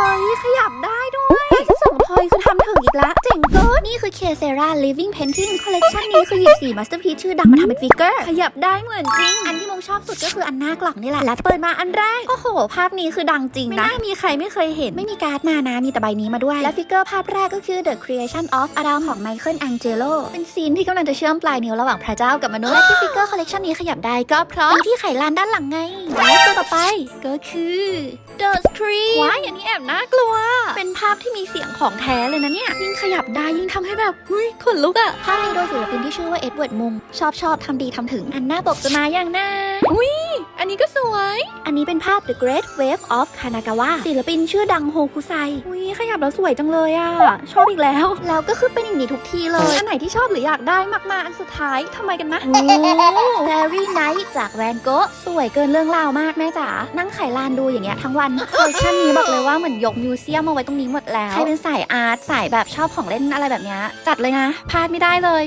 เฮ้ยขยับได้ด้วย ถึงอีกละเจ๋งเกินนี่คือเคเซรา living painting collection นี้คือหยิบสีมาสเตอร์พีชื่อดังมาทำเป็นฟิกเกอร์ ขยับได้เหมือนจริง อันที่มุงชอบสุดก็คืออันหน้ากล่องนี่แหละ และเปิดมาอันแรก โอ้โห ภาพนี้คือดังจริงนะ ไม่น่ามีใครไม่เคยเห็น ไม่มีการ์ดมานะ มีแต่ใบนี้มาด้วย และฟิกเกอร์ภาพแรกก็คือ The Creation of Adam ของ Michael Angelo เป็นซีนที่กำลังจะเชื่อมปลายนิ้วระหว่างพระเจ้ากับมนุษย์ และที่ฟิกเกอร์คอลเลกชันนี้ขยับได้ก็เพราะมีที่ไขลานด้านหลังไงและตัวต่อไปก็คือ The Stream ว้ายอันนี้แอบน่ากลัวเป็นภาพที่มีเสียงของแท้เลยนะเนี่ย ยิ่งขยับได้ยิ่งทำให้แบบเฮ้ยขนลุกอะภาพนี้โดยศิลปินที่ชื่อว่าเอ็ดเวิร์ดมุงชอบชอบทำดีทำถึงอันหน้าปกจะมาอย่างหน้าอุ้ย อันนี้ก็สวย อันนี้เป็นภาพ The Great Wave of Kanagawa ศิลปินชื่อดังโฮคุไซอุ้ยขยับแล้วสวยจังเลยอะชอบอีกแล้ว แล้วก็คือเป็นอย่างนี้ทุกทีเลย อันไหนที่ชอบหรืออยากได้มากๆ อันสุดท้ายทำไมกันนะโอ้ Very Night จากแวนโกะสวยเกินเรื่องราวมากแม่จ๋า นั่งไขลานดูอย่างเงี้ยทั้งวันคอลเลคชันนี้บอกเลยว่าเหมือนยกมิวเซียมมาไว้ตรงนี้หมดแล้ว ใครเป็นสายอาร์ตสายแบบชอบของเล่นอะไรแบบเนี้ยจัดเลยนะพลาดไม่ได้เลย